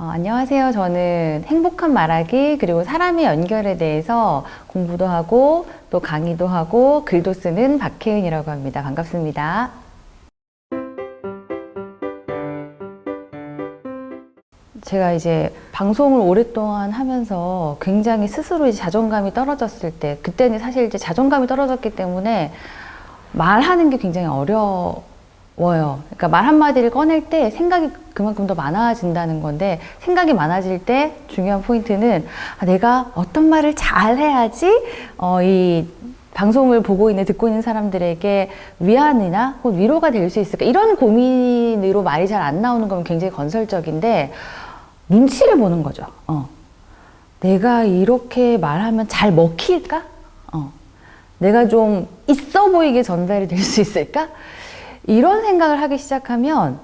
어, 안녕하세요. 저는 행복한 말하기 그리고 사람의 연결에 대해서 공부도 하고 또 강의도 하고 글도 쓰는 박혜은이라고 합니다. 반갑습니다. 제가 이제 방송을 오랫동안 하면서 굉장히 스스로 이제 자존감이 떨어졌을 때 그때는 사실 이제 자존감이 떨어졌기 때문에 말하는 게 굉장히 어려 워요. 그러니까 말 한마디를 꺼낼 때 생각이 그만큼 더 많아진다는 건데 생각이 많아질 때 중요한 포인트는 아, 내가 어떤 말을 잘 해야지 어, 이 방송을 보고 있는 듣고 있는 사람들에게 위안이나 혹은 위로가 될 수 있을까 이런 고민으로 말이 잘 안 나오는 건 굉장히 건설적인데 눈치를 보는 거죠. 어. 내가 이렇게 말하면 잘 먹힐까? 어. 내가 좀 있어 보이게 전달이 될 수 있을까? 이런 생각을 하기 시작하면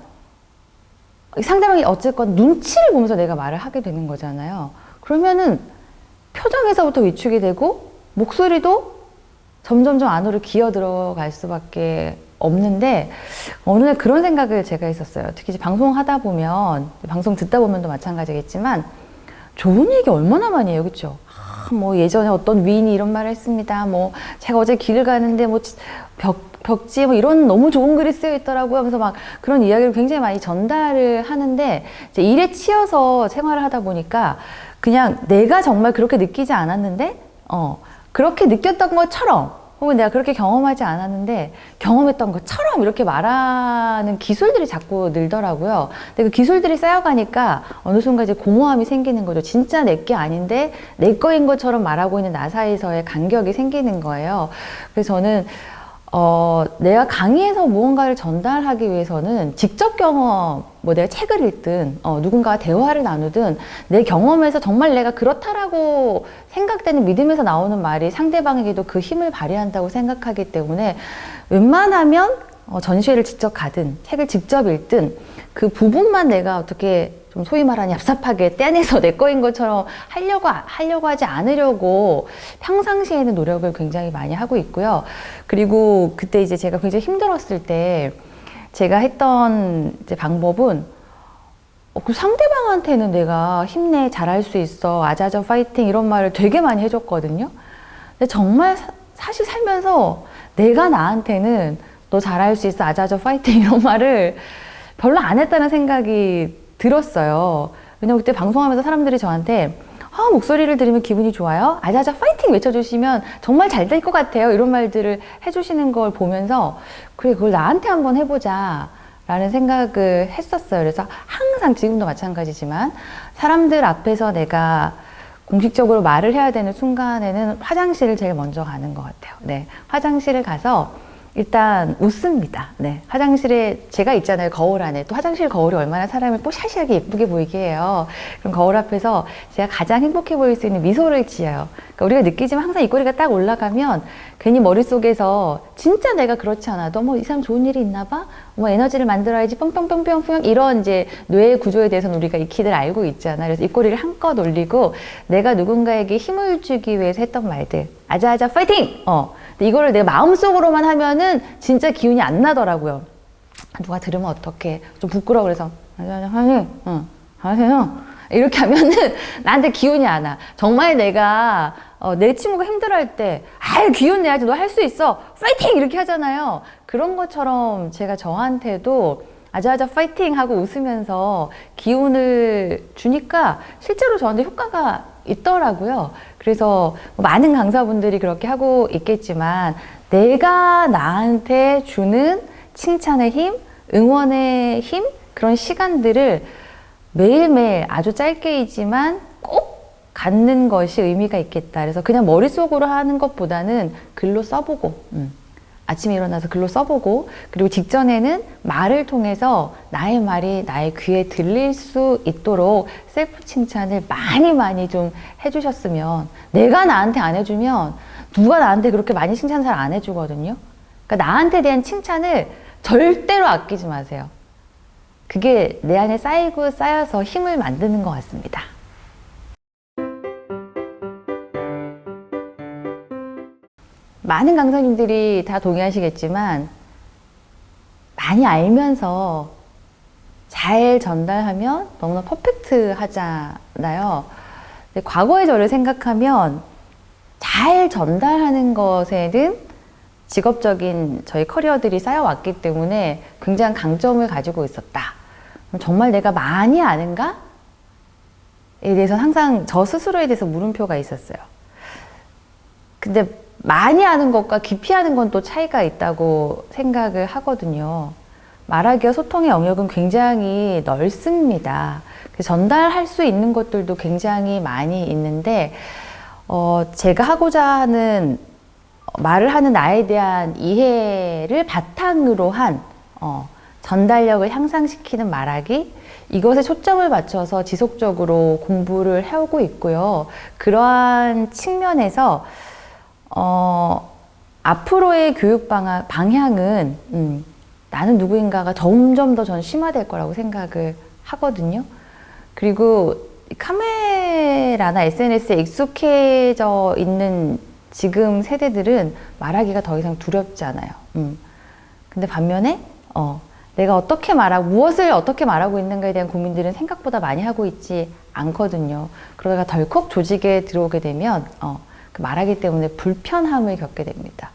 상대방이 어쨌건 눈치를 보면서 내가 말을 하게 되는 거잖아요. 그러면은 표정에서부터 위축이 되고 목소리도 점점점 안으로 기어 들어갈 수밖에 없는데 어느 날 그런 생각을 제가 했었어요. 특히 이제 방송하다 보면 방송 듣다 보면도 마찬가지겠지만 좋은 얘기 얼마나 많이 해요, 그렇죠? 아, 뭐 예전에 어떤 위인이 이런 말을 했습니다. 뭐 제가 어제 길을 가는데 뭐 벽, 벽지 뭐 이런 너무 좋은 글이 쓰여 있더라고요. 하면서 막 그런 이야기를 굉장히 많이 전달을 하는데 이제 일에 치여서 생활을 하다 보니까 그냥 내가 정말 그렇게 느끼지 않았는데 어 그렇게 느꼈던 것처럼 혹은 내가 그렇게 경험하지 않았는데 경험했던 것처럼 이렇게 말하는 기술들이 자꾸 늘더라고요. 근데 그 기술들이 쌓여가니까 어느 순간 이제 공허함이 생기는 거죠. 진짜 내 게 아닌데 내 거인 것처럼 말하고 있는 나 사이에서의 간격이 생기는 거예요. 그래서 저는 어, 내가 강의에서 무언가를 전달하기 위해서는 직접 경험, 뭐 내가 책을 읽든, 어, 누군가와 대화를 나누든, 내 경험에서 정말 내가 그렇다라고 생각되는 믿음에서 나오는 말이 상대방에게도 그 힘을 발휘한다고 생각하기 때문에 웬만하면 어, 전시회를 직접 가든, 책을 직접 읽든, 그 부분만 내가 어떻게 좀 소위 말하는 얍삽하게 떼내서 내 거인 것처럼 하려고, 하려고 하지 않으려고 평상시에는 노력을 굉장히 많이 하고 있고요. 그리고 그때 이제 제가 굉장히 힘들었을 때 제가 했던 방법은 어, 그 상대방한테는 내가 힘내, 잘할 수 있어, 아자아자 파이팅 이런 말을 되게 많이 해줬거든요. 근데 정말 사, 사실 살면서 내가 나한테는 너 잘할 수 있어, 아자아자 파이팅 이런 말을 별로 안 했다는 생각이 들었어요. 왜냐면 그때 방송하면서 사람들이 저한테 아, 목소리를 들으면 기분이 좋아요. 아자아자 파이팅 외쳐주시면 정말 잘 될 것 같아요. 이런 말들을 해주시는 걸 보면서 그래 그걸 나한테 한번 해보자. 라는 생각을 했었어요. 그래서 항상 지금도 마찬가지지만 사람들 앞에서 내가 공식적으로 말을 해야 되는 순간에는 화장실을 제일 먼저 가는 것 같아요. 네. 화장실을 가서 일단 웃습니다. 네. 화장실에 제가 있잖아요. 거울 안에. 또 화장실 거울이 얼마나 사람을 뽀샤시하게 예쁘게 보이게 해요. 그럼 거울 앞에서 제가 가장 행복해 보일 수 있는 미소를 지어요. 그러니까 우리가 느끼지만 항상 입꼬리가 딱 올라가면 괜히 머릿속에서 진짜 내가 그렇지 않아도 뭐 이 사람 좋은 일이 있나 봐? 뭐 에너지를 만들어야지 뿅뿅뿅뿅뿅 이런 이제 뇌의 구조에 대해서는 우리가 익히들 알고 있잖아. 그래서 입꼬리를 한껏 올리고 내가 누군가에게 힘을 주기 위해서 했던 말들. 아자아자 파이팅! 어. 이거를 내가 마음속으로만 하면은 진짜 기운이 안 나더라고요. 누가 들으면 어떡해. 좀 부끄러워. 그래서, 아자아자 파이팅! 응. 하세요. 이렇게 하면은 나한테 기운이 안 와. 정말 내가 어, 내 친구가 힘들어할 때, 아유, 기운 내야지. 너 할 수 있어. 파이팅! 이렇게 하잖아요. 그런 것처럼 제가 저한테도 아자아자 파이팅! 하고 웃으면서 기운을 주니까 실제로 저한테 효과가 있더라고요. 그래서 많은 강사분들이 그렇게 하고 있겠지만 내가 나한테 주는 칭찬의 힘, 응원의 힘, 그런 시간들을 매일매일 아주 짧게이지만 꼭 갖는 것이 의미가 있겠다. 그래서 그냥 머릿속으로 하는 것보다는 글로 써보고, 음. 아침에 일어나서 글로 써보고, 그리고 직전에는 말을 통해서 나의 말이 나의 귀에 들릴 수 있도록 셀프 칭찬을 많이 많이 좀 해주셨으면, 내가 나한테 안 해주면 누가 나한테 그렇게 많이 칭찬 잘 안 해주거든요. 그러니까 나한테 대한 칭찬을 절대로 아끼지 마세요. 그게 내 안에 쌓이고 쌓여서 힘을 만드는 것 같습니다. 많은 강사님들이 다 동의하시겠지만 많이 알면서 잘 전달하면 너무나 퍼펙트 하잖아요. 과거의 저를 생각하면 잘 전달하는 것에는 직업적인 저희 커리어들이 쌓여왔기 때문에 굉장한 강점을 가지고 있었다. 정말 내가 많이 아는가? 에 대해서 항상 저 스스로에 대해서 물음표가 있었어요. 근데 많이 아는 것과 깊이 아는 건 또 차이가 있다고 생각을 하거든요. 말하기와 소통의 영역은 굉장히 넓습니다. 그래서 전달할 수 있는 것들도 굉장히 많이 있는데, 어, 제가 하고자 하는 어, 말을 하는 나에 대한 이해를 바탕으로 한 어, 전달력을 향상시키는 말하기 이것에 초점을 맞춰서 지속적으로 공부를 해오고 있고요. 그러한 측면에서 어, 앞으로의 교육 방향, 방향은 음, 나는 누구인가가 점점 더 전 심화될 거라고 생각을 하거든요. 그리고 이 카메라나 SNS에 익숙해져 있는 지금 세대들은 말하기가 더 이상 두렵지 않아요. 음. 근데 반면에 어, 내가 어떻게 말하고 무엇을 어떻게 말하고 있는가에 대한 고민들은 생각보다 많이 하고 있지 않거든요. 그러다가 덜컥 조직에 들어오게 되면 어, 그 말하기 때문에 불편함을 겪게 됩니다.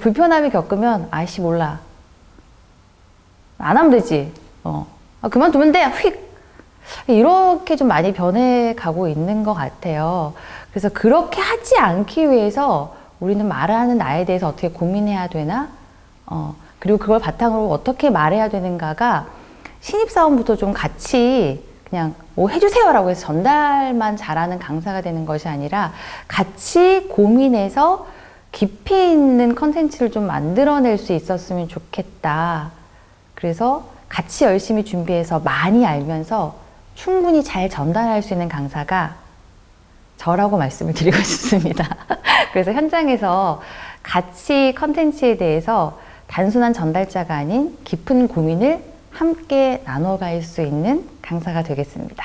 불편함을 겪으면 아이씨 몰라 안 하면 되지. 어. 아, 그만두면 돼. 휙. 이렇게 좀 많이 변해가고 있는 것 같아요. 그래서 그렇게 하지 않기 위해서 우리는 말하는 나에 대해서 어떻게 고민해야 되나? 어, 그리고 그걸 바탕으로 어떻게 말해야 되는가가 신입사원부터 좀 같이 그냥 뭐 해주세요라고 해서 전달만 잘하는 강사가 되는 것이 아니라 같이 고민해서 깊이 있는 컨텐츠를 좀 만들어낼 수 있었으면 좋겠다. 그래서 같이 열심히 준비해서 많이 알면서 충분히 잘 전달할 수 있는 강사가 저라고 말씀을 드리고 싶습니다. 그래서 현장에서 같이 컨텐츠에 대해서 단순한 전달자가 아닌 깊은 고민을 함께 나눠갈 수 있는 강사가 되겠습니다.